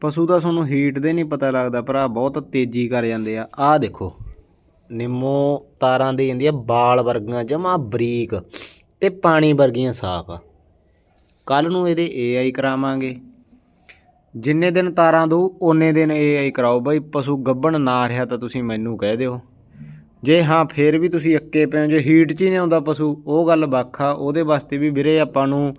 ਪਸ਼ੂ ਦਾ ਤੁਹਾਨੂੰ ਹੀਟ ਦੇ ਨਹੀਂ ਪਤਾ ਲੱਗਦਾ, ਭਰਾ, ਬਹੁਤ ਤੇਜ਼ੀ ਕਰ ਜਾਂਦੇ ਆ। ਆਹ ਦੇਖੋ, ਨਿੰਮੋ ਤਾਰਾਂ ਦੇ ਜਾਂਦੀ ਆ, ਬਾਲ ਵਰਗੀਆਂ, ਜਮਾ ਬਰੀਕ ਤੇ ਪਾਣੀ ਵਰਗੀਆਂ ਸਾਫ਼ ਆ। ਕੱਲ ਨੂੰ ਇਹਦੇ ਏਆਈ ਕਰਾਵਾਂਗੇ। ਜਿੰਨੇ ਦਿਨ ਤਾਰਾਂ ਦਊ, ਓਨੇ ਦਿਨ ਏਆਈ ਕਰਾਓ। ਬਈ, ਪਸ਼ੂ ਗੱਭਣ ਨਾ ਰਿਹਾ ਤਾਂ ਤੁਸੀਂ ਮੈਨੂੰ ਕਹਿ ਦਿਓ। ਜੇ ਹਾਂ, ਫੇਰ ਵੀ ਤੁਸੀਂ ਅੱਕੇ ਪਏ ਹੋ। ਜੇ ਹੀਟ 'ਚ ਹੀ ਨਹੀਂ ਆਉਂਦਾ ਪਸ਼ੂ, ਉਹ ਗੱਲ ਵੱਖ ਆ। ਉਹਦੇ ਵਾਸਤੇ ਵੀ ਵੀਰੇ ਆਪਾਂ ਨੂੰ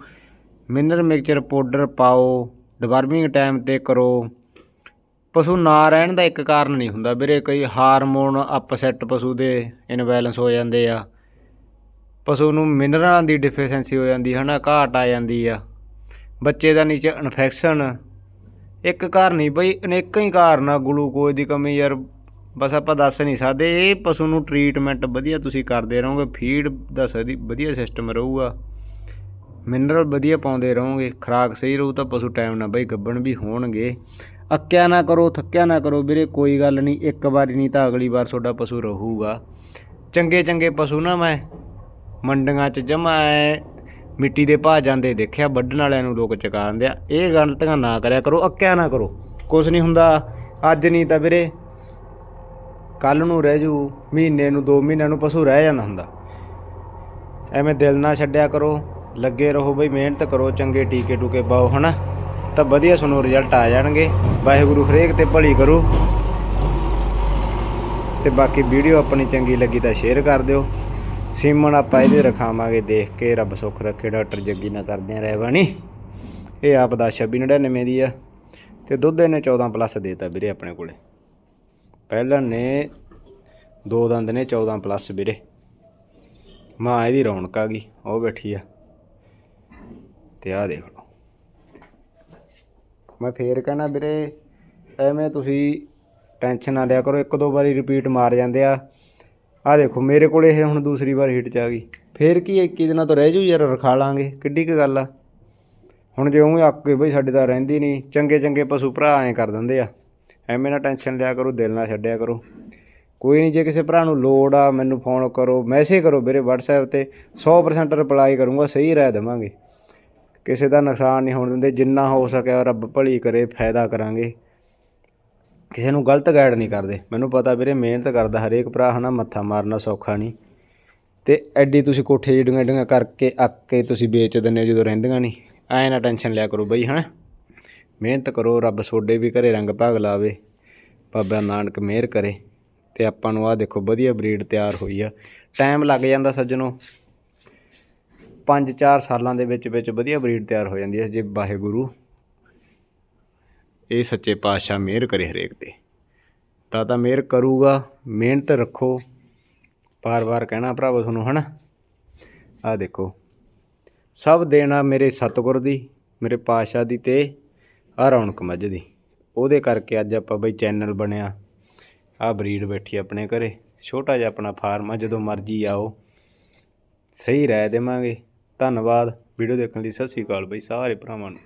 ਮਿਨਰਲ ਮਿਕਸਚਰ ਪਾਊਡਰ ਪਾਓ। ਡਿਵਰਮਿੰਗ ਟਾਈਮ ਤੇ ਕਰੋ। ਪਸ਼ੂ ਨਾ ਰਹਿਣ ਦਾ ਇੱਕ ਕਾਰਨ ਨਹੀਂ ਹੁੰਦਾ ਵੀਰੇ। ਕਈ ਹਾਰਮੋਨ ਅਪਸੈਟ ਪਸ਼ੂ ਦੇ ਇਨਬੈਲੈਂਸ ਹੋ ਜਾਂਦੇ ਆ। ਪਸ਼ੂ ਨੂੰ ਮਿਨਰਲਾਂ ਦੀ ਡਿਫੀਸ਼ੈਂਸੀ ਹੋ ਜਾਂਦੀ ਹੈ ਨਾ ਘਾਟ ਆ ਜਾਂਦੀ ਆ। ਬੱਚੇ ਦਾ ਨੀਚੇ ਇਨਫੈਕਸ਼ਨ ਇੱਕ ਕਾਰਨ ਨਹੀਂ, ਬਈ ਅਨੇਕਾਂ ਹੀ ਕਾਰਨ ਆ। ਗਲੂਕੋਜ਼ ਦੀ ਕਮੀ ਯਾਰ, ਬਸ ਆਪਾਂ ਦੱਸ ਨਹੀਂ ਸਕਦੇ। ਇਹ ਪਸ਼ੂ ਨੂੰ ਟ੍ਰੀਟਮੈਂਟ ਵਧੀਆ ਤੁਸੀਂ ਕਰਦੇ ਰਹੋਗੇ ਫੀਡ ਦਾ ਸਦੀ ਵਧੀਆ ਸਿਸਟਮ ਰਹੂਗਾ। ਮਿਨਰਲ ਵਧੀਆ ਪਾਉਂਦੇ ਰਹੋਗੇ, ਖੁਰਾਕ ਸਹੀ ਰਹੂ ਤਾਂ ਪਸ਼ੂ ਟਾਈਮ ਨਾਲ ਬਈ ਗੱਬਣ ਵੀ ਹੋਣਗੇ। ਅੱਕਿਆ ਨਾ ਕਰੋ, ਥੱਕਿਆ ਨਾ ਕਰੋ ਵੀਰੇ, ਕੋਈ ਗੱਲ ਨਹੀਂ, ਇੱਕ ਵਾਰੀ ਨਹੀਂ ਤਾਂ ਅਗਲੀ ਵਾਰ ਤੁਹਾਡਾ ਪਸ਼ੂ ਰਹੂਗਾ। ਚੰਗੇ ਚੰਗੇ ਪਸ਼ੂ ਨਾ ਮੈਂ, ਮੰਡੀਆਂ 'ਚ ਜਮਾ ਐ, ਮਿੱਟੀ ਦੇ ਭਾਅ ਜਾਂਦੇ ਦੇਖਿਆ, ਵੱਢਣ ਵਾਲਿਆਂ ਨੂੰ ਲੋਕ ਚਕਾ ਦਿੰਦੇ ਆ, ਇਹ ਗਲਤੀਆਂ ਨਾ ਕਰਿਆ ਕਰੋ, ਅੱਕਿਆ ਨਾ ਕਰੋ ਕੁਝ ਨਹੀਂ ਹੁੰਦਾ, ਅੱਜ ਨਹੀਂ ਤਾਂ ਵੀਰੇ ਕੱਲ ਨੂੰ ਰਹਿ ਜੂ, ਮਹੀਨੇ ਨੂੰ 2 ਮਹੀਨਿਆਂ ਨੂੰ ਪਸ਼ੂ ਰਹਿ ਜਾਂਦਾ ਹੁੰਦਾ। ਐਵੇਂ ਦਿਲ ਨਾ ਛੱਡਿਆ ਕਰੋ ਲੱਗੇ ਰਹੋ ਬਈ, ਮਿਹਨਤ ਕਰੋ, ਚੰਗੇ ਟੀਕੇ ਟੂਕੇ ਪਾਓ, ਹਨਾ? ਤਾਂ ਵਧੀਆ ਤੁਹਾਨੂੰ ਰਿਜ਼ਲਟ ਆ ਜਾਣਗੇ। ਵਾਹਿਗੁਰੂ ਹਰੇਕ ਤੇ ਭਲੀ ਕਰੋ। ਤੇ ਬਾਕੀ ਵੀਡੀਓ ਆਪਣੀ ਚੰਗੀ ਲੱਗੀ ਤਾਂ ਸ਼ੇਅਰ ਕਰ ਦਿਓ। ਸੀਮਨ ਆਪਾਂ ਇਹਦੇ ਰਖਾਵਾਂਗੇ ਦੇਖ ਕੇ, ਰੱਬ ਸੁੱਖ ਰੱਖੇ, ਡਾਕਟਰ ਜੱਗੀ ਨਾ ਕਰਦੇ ਆ ਰਹਿਬਾਣੀ। ਇਹ ਆਪ ਦਾ 2699 ਦੀ ਆ। ਤੇ ਦੁੱਧ ਇਹਨੇ 14 ਪਲੱਸ ਦੇਤਾ ਵੀਰੇ ਆਪਣੇ ਕੋਲੇ। ਪਹਿਲਾਂ ਨੇ ਦੋ ਦੰਦ ਨੇ 14 ਪਲੱਸ ਵੀਰੇ। ਮਾਂ ਇਹਦੀ ਰੌਣਕ ਆ ਗਈ, ਉਹ ਬੈਠੀ ਆ। ਤੇ ਆਹ ਦੇਖ ਲਓ। ਮੈਂ ਫੇਰ ਕਹਿਣਾ ਵੀਰੇ, ਐਵੇਂ ਤੁਸੀਂ ਟੈਨਸ਼ਨ ਨਾ ਲਿਆ ਕਰੋ, ਇੱਕ ਦੋ ਵਾਰੀ ਰਿਪੀਟ ਮਾਰ ਜਾਂਦੇ ਆ। ਆਹ ਦੇਖੋ, ਮੇਰੇ ਕੋਲ ਇਹ ਹੁਣ ਦੂਸਰੀ ਵਾਰ ਹਿੱਟ ਚ ਆ ਗਈ। ਫੇਰ ਕੀ 21 ਦਿਨਾਂ ਤੋਂ ਰਹਿ ਜੂ ਯਾਰ, ਰਖਾ ਲਾਂਗੇ। ਕਿੱਡੀ ਕੁ ਗੱਲ ਆ। ਹੁਣ ਜੇ ਉਹ ਅੱਕ ਕੇ ਬਈ, ਸਾਡੇ ਤਾਂ ਰਹਿੰਦੀ ਨਹੀਂ ਚੰਗੇ ਚੰਗੇ ਪਸ਼ੂ ਭਰਾ ਐਂ ਕਰ ਦਿੰਦੇ ਆ। ਐਵੇਂ ਨਾ ਟੈਨਸ਼ਨ ਲਿਆ ਕਰੋ, ਦਿਲ ਨਾ ਛੱਡਿਆ ਕਰੋ। ਕੋਈ ਨਹੀਂ ਜੇ ਕਿਸੇ ਭਰਾ ਨੂੰ ਲੋੜ ਆ, ਮੈਨੂੰ ਫੋਨ ਕਰੋ ਮੈਸੇਜ ਕਰੋ ਵੀਰੇ, WhatsApp ਤੇ। 100% ਰਿਪਲਾਈ ਕਰੂੰਗਾ, ਸਹੀ ਰਹਿ ਦੇਵਾਂਗੇ। ਕਿਸੇ ਦਾ ਨੁਕਸਾਨ ਨਹੀਂ ਹੋਣ ਦਿੰਦੇ, ਜਿੰਨਾ ਹੋ ਸਕਿਆ ਰੱਬ ਭਲੀ ਕਰੇ, ਫਾਇਦਾ ਕਰਾਂਗੇ। ਕਿਸੇ ਨੂੰ ਗਲਤ ਗਾਈਡ ਨਹੀਂ ਕਰਦੇ। ਮੈਨੂੰ ਪਤਾ ਵੀਰੇ, ਮਿਹਨਤ ਕਰਦਾ ਹਰੇਕ ਭਰਾ, ਹਨਾ, ਮੱਥਾ ਮਾਰਨਾ ਸੌਖਾ ਨਹੀਂ। ਤੇ ਐਡੀ ਤੁਸੀਂ ਕੋਠੇ ਜਿਹੜੀਆਂ ਜਿਹੜੀਆਂ ਕਰਕੇ ਅੱਕ ਕੇ ਤੁਸੀਂ ਵੇਚ ਦਿੰਦੇ ਹੋ ਜਦੋਂ ਰਹਿੰਦੀਆਂ ਨਹੀਂ। ਐ ਨਾ ਟੈਨਸ਼ਨ ਲਿਆ ਕਰੋ ਬਈ, ਹਨਾ। ਮਿਹਨਤ ਕਰੋ, ਰੱਬ ਸੋਡੇ ਵੀ ਘਰੇ ਰੰਗ ਭਾਗ ਲਾਵੇ। ਬਾਬਾ ਨਾਨਕ ਮਿਹਰ ਕਰੇ। ਤੇ ਆਪਾਂ ਨੂੰ ਆਹ ਦੇਖੋ, ਵਧੀਆ ਬਰੀਡ ਤਿਆਰ ਹੋਈ ਆ। ਟਾਈਮ ਲੱਗ ਜਾਂਦਾ ਸੱਜਣੋ। 5-4 ਸਾਲਾਂ ਦੇ ਵਿੱਚ ਵਿੱਚ ਵਧੀਆ ਬਰੀਡ ਤਿਆਰ ਹੋ ਜਾਂਦੀ ਹੈ ਜੇ ਵਾਹਿਗੁਰੂ ਇਹ ਸੱਚੇ ਪਾਤਸ਼ਾਹ ਮਿਹਰ ਕਰੇ ਹਰੇਕ ਤੇ। ਤਾਂ ਤਾਂ ਮਿਹਰ ਕਰੂਗਾ, ਮਿਹਨਤ ਰੱਖੋ ਬਾਰ-ਬਾਰ ਕਹਿਣਾ ਭਰਾਵੋ ਤੁਹਾਨੂੰ, ਹਨਾ? ਆ ਦੇਖੋ, ਸਭ ਦੇਣਾ ਮੇਰੇ ਸਤਿਗੁਰ ਦੀ, ਮੇਰੇ ਪਾਤਸ਼ਾਹ ਦੀ ਤੇ ਆ ਰੌਣਕ ਮੱਝ ਦੀ। ਉਹਦੇ ਕਰਕੇ ਅੱਜ ਆਪਾਂ ਬਈ ਚੈਨਲ ਬਣਿਆ ਆ ਬਰੀਡ ਬੈਠੀ ਆਪਣੇ ਘਰੇ। ਛੋਟਾ ਜਿਹਾ ਆਪਣਾ ਫਾਰਮ ਆ, ਜਦੋਂ ਮਰਜ਼ੀ ਆਓ, ਸਹੀ ਰਾਏ ਦੇਵਾਂਗੇ। ਧੰਨਵਾਦ। ਵੀਡੀਓ ਦੇਖਣ ਲਈ ਸਤਿ ਸ੍ਰੀ ਅਕਾਲ ਬਈ ਸਾਰੇ ਭਰਾਵਾਂ ਨੂੰ।